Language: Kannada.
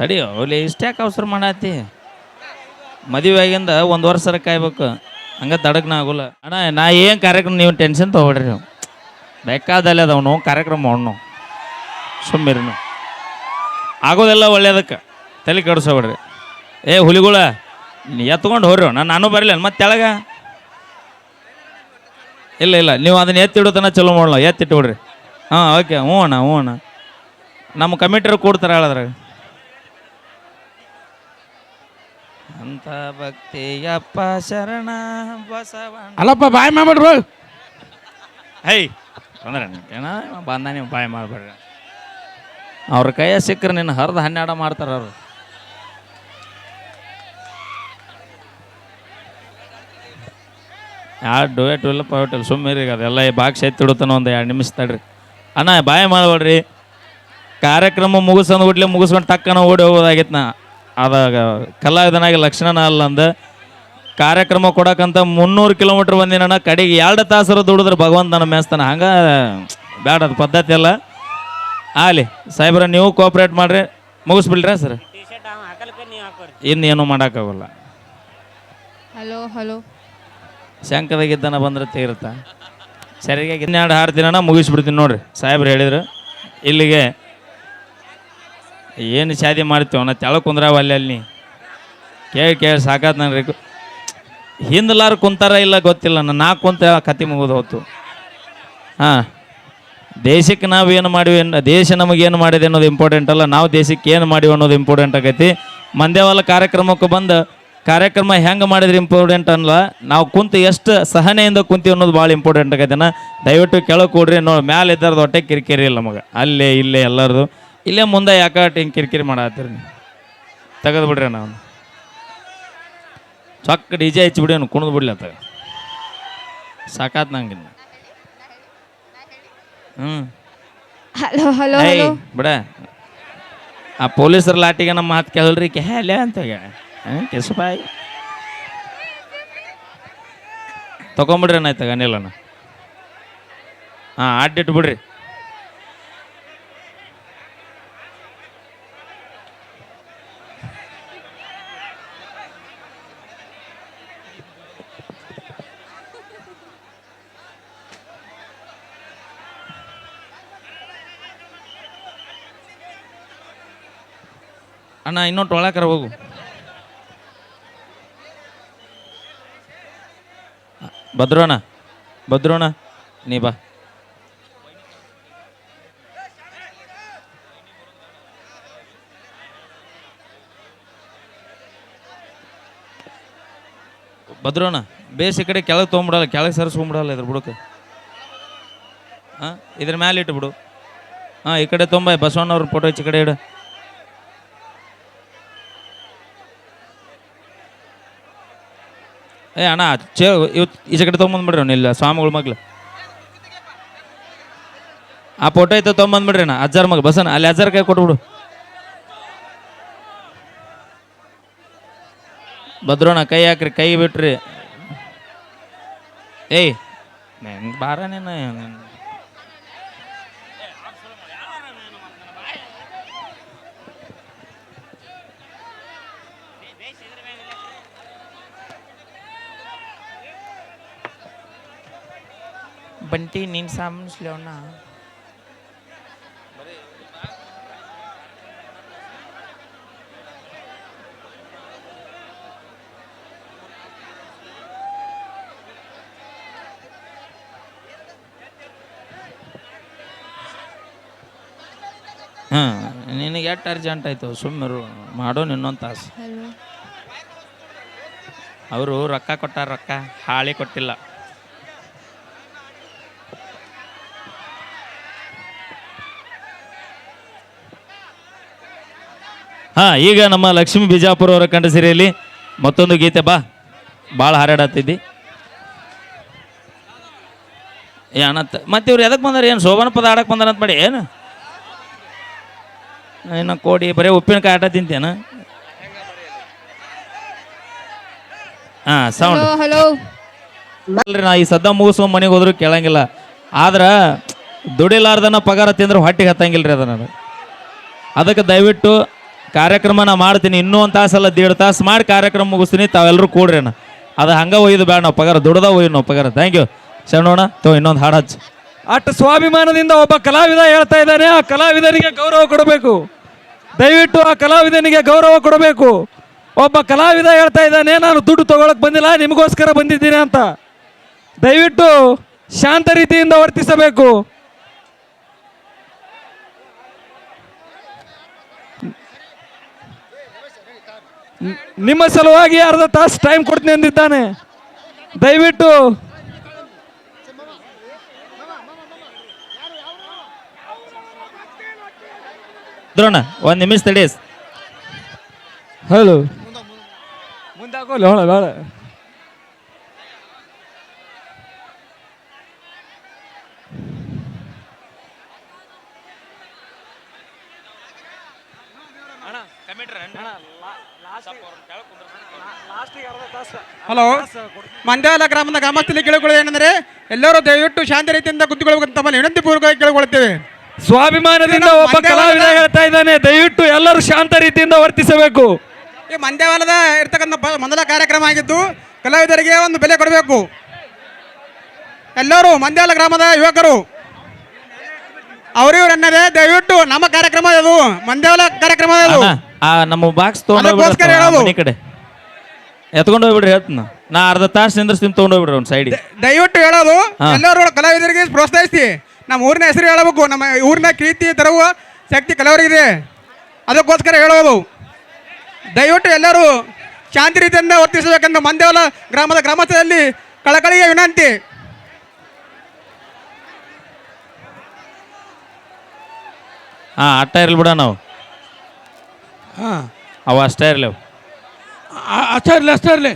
ತಡಿಯೋ ಅಲ್ಲಿ ಇಷ್ಟ್ಯಾಕೆ ಅವಸರ ಮಾಡತ್ತಿ ಮದುವೆ ಆಗಿಂದ ಒಂದು ವರ್ಷರ ಕಾಯ್ಬೇಕು. ಹಂಗೆ ತಡಕ್ನ ಆಗೋಲ್ಲ. ಅಣ್ಣ, ನಾ ಏನು ಕಾರ್ಯಕ್ರಮ, ನೀವು ಟೆನ್ಷನ್ ತೊಗೊಳ್ರಿ ನೀವು. ಬೇಕಾದಲ್ಲಿ ಅದಾವ ಕಾರ್ಯಕ್ರಮ ಮಾಡೋಣ ಸುಮ್ಮಿರಿ ನೀವು. ಆಗೋದೆಲ್ಲ ಒಳ್ಳೇದಕ್ಕೆ. ತಲೆ ಕೆಡಿಸೋಬೇಡ್ರಿ ಏ, ಹುಲಿಗಳ ಎತ್ಕೊಂಡು ಹೋಗ್ರಿ ನಾನು ನಾನು ಬರಲಿಲ್ಲ, ಮತ್ತೆ ತೆಳಗ. ಇಲ್ಲ ಇಲ್ಲ, ನೀವು ಅದನ್ನ ಎತ್ತಿಡೋತನ ಚಲೋ ಮಾಡಲ್ಲ ಎತ್ತಿಟ್ಟು ಬಿಡ್ರಿ ಹಾಂ, ಓಕೆ, ಹ್ಞೂ ಅಣ್ಣ ಹ್ಞೂ ಅಣ್ಣ. ನಮ್ಮ ಕಮಿಟರ್ ಕೊಡ್ತಾರೆ ಹೇಳದ್ರಾಗ ಅಂತ ಭಕ್ತಿಯಪ್ಪ ಶರಣ ಬಸವಣ್ಣ. ಅಲ್ಲಪ್ಪ ಬಾಯ್ ಮಾಡ್ಬಿಡ್ರು. ಹೈ ತೊಂದ್ರೆ ಏನ ಬಂದ ನೀವು ಬಾಯ್ ಮಾಡಬೇಡ್ರಿ. ಅವ್ರ ಕೈಯ ಸಿಕ್ಕರೆ ನಿನ್ನ ಹರಿದು ಹನ್ನೆರಡು ಮಾಡ್ತಾರ ಅವರು. ಯಾರು ಡೊಯೆಟ್ ಇಲ್ಲ ಪವಟ್ ಇಲ್ಲ ಸುಮ್ಮನೆ ಅದೆಲ್ಲ ಈ ಬಾಕ್ಸ್ ಎತ್ತಿಡುತ್ತಾನ ಒಂದು ಎರಡು ನಿಮಿಷ ತಡ್ರಿ. ಅಣ್ಣ ಬಾಯ್ ಮಾಡಬೇಡ್ರಿ. ಕಾರ್ಯಕ್ರಮ ಮುಗಿಸ್ಕೊಂಡು ಹುಡ್ಲೆ ಮುಗಿಸ್ಕೊಂಡು ತಕ್ಕನ ಓಡಿ ಹೋಗೋದಾಗಿತ್ತು ನಾ ಅದಾಗ ಕಲಾವಿದನಾಗಿ ಲಕ್ಷಣನ ಅಲ್ಲ ಅಂದ. ಕಾರ್ಯಕ್ರಮ ಕೊಡಕ್ಕಂತ ಮುನ್ನೂರು ಕಿಲೋಮೀಟ್ರ್ ಬಂದಿನ ಕಡೆಗೆ ಎರಡು ತಾಸರ ದುಡಿದ್ರೆ ಭಗವಂತನ ಮೇಸ್ತಾನ ಹಂಗೆ ಬೇಡ ಅದು ಪದ್ಧತಿ ಅಲ್ಲ. ಆಗಲಿ ಸಾಹೇಬ್ರ ನೀವು ಕೋಆಪ್ರೇಟ್ ಮಾಡ್ರಿ. ಮುಗಿಸ್ಬಿಡ್ರಿ ಸರ್. ಇನ್ನೇನು ಮಾಡೋಕ್ಕಾಗಲ್ಲ. Hello hello. ಶಂಕದಾಗಿದ್ದಾನ ಬಂದ್ರೆ ತೀರುತ್ತ ಸರಿಯಾಗಿ ಇನ್ನೆರಡು ಹಾಡ್ತೀನಣ್ಣ ಮುಗಿಸ್ಬಿಡ್ತೀನಿ ನೋಡ್ರಿ. ಸಾಹೇಬ್ರು ಹೇಳಿದ್ರು. ಇಲ್ಲಿಗೆ ಏನು ಶಾದಿ ಮಾಡ್ತೀವಿ ನಾ ತೆಳ ಕುಂದ್ರಾವ ಅಲ್ಲಿ ಅಲ್ಲಿ. ಕೇಳಿ ಕೇಳಿ, ಸಾಕಾತ್ ನನಗೆ ಹಿಂದಲಾರು ಕುಂತಾರ ಇಲ್ಲ ಗೊತ್ತಿಲ್ಲ, ನಾನು ನಾ ಕುಂತ ಕತೆ ಮುಗಿದು ಹೋತು. ಹಾಂ. ದೇಶಕ್ಕೆ ನಾವು ಏನು ಮಾಡಿವಿ ದೇಶ ದೇಶ ನಮಗೇನು ಮಾಡಿದೆ ಅನ್ನೋದು ಇಂಪಾರ್ಟೆಂಟ್ ಅಲ್ಲ, ನಾವು ದೇಶಕ್ಕೆ ಏನು ಮಾಡಿವಿ ಅನ್ನೋದು ಇಂಪಾರ್ಟೆಂಟ್ ಆಗೈತಿ. ಮಂದ್ಯಾವಲ್ಲ ಕಾರ್ಯಕ್ರಮಕ್ಕೆ ಬಂದು, ಕಾರ್ಯಕ್ರಮ ಹೆಂಗೆ ಮಾಡಿದ್ರೆ ಇಂಪಾರ್ಟೆಂಟ್ ಅನ್ನಲ್ಲ ನಾವು ಕುಂತು ಎಷ್ಟು ಸಹನೆಯಿಂದ ಕುಂತೀವಿ ಅನ್ನೋದು ಭಾಳ ಇಂಪಾರ್ಟೆಂಟ್ ಆಗೈತೆ ದಯವಿಟ್ಟು ಕೆಳಗೆ ಕೊಡ್ರಿ, ನೋಡಿ, ಮ್ಯಾಲೆ ಇದ್ದಾರದು ಹೊಟ್ಟೆ ಕಿರಿಕಿರಿ ಇಲ್ಲ ನಮಗೆ. ಅಲ್ಲೇ, ಇಲ್ಲೇ ಎಲ್ಲರದು. ಇಲ್ಲೇ ಮುಂದೆ ಯಾಕೆ ಹಿಂಗೆ ಕಿರಿಕಿರಿ ಮಾಡತ್ತೀರಿ ನೀವು? ತೆಗೆದು ಬಿಡ್ರಿ ನಾವು ಚೊಕ್ಕ ಡಿ ಜೆ ಹಚ್ಚಿಬಿಡಿ ಅವ್ನು ಕುಣಿದು ಬಿಡ್ಲಿ ಅಂತ ಸಾಕಾತ್ ನಂಗಿನ್ನ ಹ್ಞೂ ಹಲೋ ಹಲೋ ಏಯ್ ಬಿಡ. ಆ ಪೊಲೀಸರ ಲಾಟಿಗೆ ನಮ್ಮ ಮಾತು ಕೇಳಲ್ರಿ ಕೇಳ ಅಂತ ಕೆಸಪಾಯಿ ತಗೊಂಬಿಡ್ರಿ ಏನಾಯ್ತು ಅನಿಲನ. ಹಾಂ ಅಡ್ಡಿಟ್ಟು ಬಿಡ್ರಿ. ಅಣ್ಣ ಇನ್ನೊಟ್ಟು ಒಳಕರ ಹೋಗು. ಭದ್ರೋಣ ಭದ್ರೋಣ ನೀ ಬಾ. ಭದ್ರೋಣ ಬೇಸ್ ಈ ಕಡೆ ಕೆಳಗೆ ತೊಗೊಂಬಿಡಲ್ಲ, ಕೆಳಗೆ ಸರಿಸ್ಕೊಂಬಿಡಲ್ಲ ಇದ್ರ ಬುಡಕ್ಕೆ. ಹಾಂ, ಇದ್ರ ಮ್ಯಾಲೆ ಇಟ್ಟು ಬಿಡು ಹಾಂ, ಈ ಕಡೆ ತೊಂಬ, ಬಸವಣ್ಣವ್ರ ಫೋಟೋ ಈ ಕಡೆ ಇಡು. ಏ ಅಣ್ಣ, ಚೇ ಇವತ್ತು ಈಚೆ ಕಡೆ ತೊಗೊಂಬಂದ್ಬಿಡ್ರಿ ಅವ್ನು ಇಲ್ಲ, ಸ್ವಾಮಿಗಳ ಮಗ್ಳು. ಆ ಫೋಟೋ ಐತೆ ತೊಗೊಂಬಂದ್ಬಿಡ್ರಿ ಅಣ್ಣ, ಅಜ್ಜಾರ ಮಗ ಬಸನ ಅಲ್ಲಿ ಅಜ್ಜಾರ ಕೈ ಕೊಟ್ಬಿಡು. ಭದ್ರೋಣ, ಕೈ ಹಾಕ್ರಿ, ಕೈ ಬಿಟ್ರಿ. ಏಯ್ ಬಾರ ನೀನು? ಬಂಟಿ ನೀನು ಸಾಮನ್ಸ್ಲವಣ್ಣ ಹಾಂ ನಿನಗೆ ಎಷ್ಟು ಅರ್ಜೆಂಟ್ ಆಯಿತು? ಸುಮ್ಮರು ಮಾಡೋನು ಇನ್ನೊಂದು ತಾಸು. ಅವರು ರೊಕ್ಕ ಕೊಟ್ಟಾರ ರೊಕ್ಕ ಹಾಳಿ ಕೊಟ್ಟಿಲ್ಲ. ಹಾ ಈಗ ನಮ್ಮ ಲಕ್ಷ್ಮೀ ಬಿಜಾಪುರ ಅವರ ಕಂಡ ಸಿರಿಯಲ್ಲಿ ಮತ್ತೊಂದು ಗೀತೆ ಬಾ. ಭಾಳ ಹಾರಾಡತ್ತಿದ್ದಿ. ಏ ಮತ್ತೆ ಇವ್ರು ಎದಕ್ಕೆ ಬಂದಾರ? ಏನು ಶೋಭನ ಪದ ಆಡಕ್ಕೆ ಬಂದಾರ ಅಂತ ಮಾಡಿ ಏನು? ಇನ್ನು ಕೋಡಿ ಬರೀ ಉಪ್ಪಿನಕಾಯಿ ಆಟ ತಿಂತೇನ? ಹಾ ಸೌಂಡ್ ಹಲೋ ಅಲ್ರಿ ನಾ ಈ ಸದ್ದ ಮುಗಿಸೋ ಮನೆಗೆ ಹೋದ್ರು ಕೇಳಂಗಿಲ್ಲ. ಆದ್ರೆ ದುಡಿಲಾರ್ದನ ಪಗಾರ ತಿಂದ್ರೆ ಹೊಟ್ಟೆಗೆ ಹತ್ತಂಗಿಲ್ಲ ರೀ ಅದನ್ನ ಅದಕ್ಕೆ ದಯವಿಟ್ಟು ಕಾರ್ಯಕ್ರಮ ನಾ ಮಾಡ್ತೀನಿ, ಇನ್ನೂ ಒಂದು ತಾಸಲ್ಲ ದೇಡ್ ತಾಸು ಮಾಡಿ ಕಾರ್ಯಕ್ರಮ ಮುಗಿಸ್ತೀನಿ ತಾವೆಲ್ಲರೂ ಕೂಡ್ರಿ ಅಣ್ಣ. ಅದು ಹಂಗೆ ಒಯ್ದು ಬೇಡ ನಾವು, ಪಗಾರ ದುಡ್ದ ಒಯ್ದು ನಾವು, ಪಗಾರ. ಥ್ಯಾಂಕ್ ಯು ಶರಣೋಣ ತೋ ಇನ್ನೊಂದು ಹಾಡು ಹಚ್ಚು. ಅಷ್ಟು ಸ್ವಾಭಿಮಾನದಿಂದ ಒಬ್ಬ ಕಲಾವಿದ ಹೇಳ್ತಾ ಇದ್ದಾನೆ, ಆ ಕಲಾವಿದನಿಗೆ ಗೌರವ ಕೊಡಬೇಕು. ದಯವಿಟ್ಟು ಆ ಕಲಾವಿದನಿಗೆ ಗೌರವ ಕೊಡಬೇಕು. ಒಬ್ಬ ಕಲಾವಿದ ಹೇಳ್ತಾ ಇದ್ದಾನೆ, ನಾನು ದುಡ್ಡು ತಗೊಳಕ್ ಬಂದಿಲ್ಲ, ನಿಮಗೋಸ್ಕರ ಬಂದಿದ್ದೀನಿ ಅಂತ. ದಯವಿಟ್ಟು ಶಾಂತ ರೀತಿಯಿಂದ ವರ್ತಿಸಬೇಕು. ನಿಮ್ಮ ಸಲುವಾಗಿ ಅರ್ಧ ತಾಸು ಟೈಮ್ ಕೊಡ್ತೀನಿ ಅಂದಿದ್ದಾನೆ ದಯವಿಟ್ಟು. ದ್ರೋಣ ಒಂದು ನಿಮಿಷ ತಡಿ. ಹಲೋ ಮುಂದಾಗೋಲ್ಲ ಹೇಳ ಹಲೋ ಮಂಡ್ಯಾಲ ಗ್ರಾಮದ ಗ್ರಾಮಸ್ಥರಿಗೆ ಕೇಳಿಕೊಳ್ಳಿ ಏನಂದ್ರೆ ಎಲ್ಲರೂ ದಯವಿಟ್ಟು ಶಾಂತಿ ರೀತಿಯಿಂದ ಕುಂತುಕೊಳ್ಳಬೇಕು ತಮ್ಮಲ್ಲಿ ವಿನಂತಿ ಪೂರ್ವಕವಾಗಿ ಕೇಳಿಕೊಳ್ಳುತ್ತೇವೆ ಸ್ವಾಭಿಮಾನದಿಂದ ಒಬ್ಬ ಕಲಾವಿದ ಹೇಳ್ತಾ ಇದ್ದಾನೆ ದಯವಿಟ್ಟು ಎಲ್ಲರೂ ಶಾಂತ ರೀತಿಯಿಂದ ವರ್ತಿಸಬೇಕು. ಈ ಮಂಡ್ಯವಾಲದ ಇರ್ತಕ್ಕಂಥ ಪ- ಮೊದಲ ಕಾರ್ಯಕ್ರಮ ಆಗಿದ್ದು ಕಲಾವಿದರಿಗೆ ಒಂದು ಬೆಲೆ ಕೊಡಬೇಕು. ಎಲ್ಲರೂ ಮಂಡ್ಯಾಲ ಗ್ರಾಮದ ಯುವಕರು ಅವರಿವ್ರನ್ನದೇ ದಯವಿಟ್ಟು ನಮ್ಮ ಕಾರ್ಯಕ್ರಮ ಅದು ಮಂಡ್ಯಾವಲ ಕಾರ್ಯಕ್ರಮ ಅದು ಆ ನಮ್ಮ ಬಾಕ್ಸ್ ಅದಕ್ಕೋಸ್ಕರ ತೊಗೊಂಡೋಗ್ಬಿಡ್ರಿ ಹೇಳೋದು. ಮನೆ ಕಡೆ? ಎತ್ಕೊಂಡು ಹೋಗ್ಬಿಡ್ರಿ ಹೇಳ್ತೀನಿ. ನಾ ಅರ್ಧ ತಾಸು ನಿಂದ್ರಿಸ್ತೀನಿ ತಗೊಂಡೋಗ್ಬಿಡ್ರಿ ಒಂದು ಸೈಡ್ ದಯವಿಟ್ಟು ಹೇಳೋದು. ಹಾ. ಎಲ್ಲರೂ ಕಲಾವಿದರಿಗೆ ಪ್ರೋತ್ಸಾಹಿಸಿ. ನಮ್ಮ ಊರಿನ ಹೆಸರು ಹೇಳಬೇಕು. ನಮ್ಮ ಊರಿನ ಕೀರ್ತಿ ತರುವ ಶಕ್ತಿ ಕಲಾವಿದರಿಗಿದೆ ಅದಕ್ಕೋಸ್ಕರ ಹೇಳೋದು. ದಯವಿಟ್ಟು ಎಲ್ಲರೂ ಶಾಂತಿ ರೀತಿಯಿಂದ ವರ್ತಿಸಬೇಕೆಂದು ಮಂದೇವಲ ಗ್ರಾಮದ ಗ್ರಾಮಸ್ಥರಲ್ಲಿ ಕಳಕಳಿಯ ವಿನಂತಿ. ಹಾಂ ಅಟ್ಟ ಇರ್ಲಿ ಬಿಡ ನಾವು ಅವ ಅಷ್ಟೇ ಇರ್ಲಿ ಅವು ಅಷ್ಟೇ ಇರಲಿ ಅಷ್ಟೇ ಇರಲಿ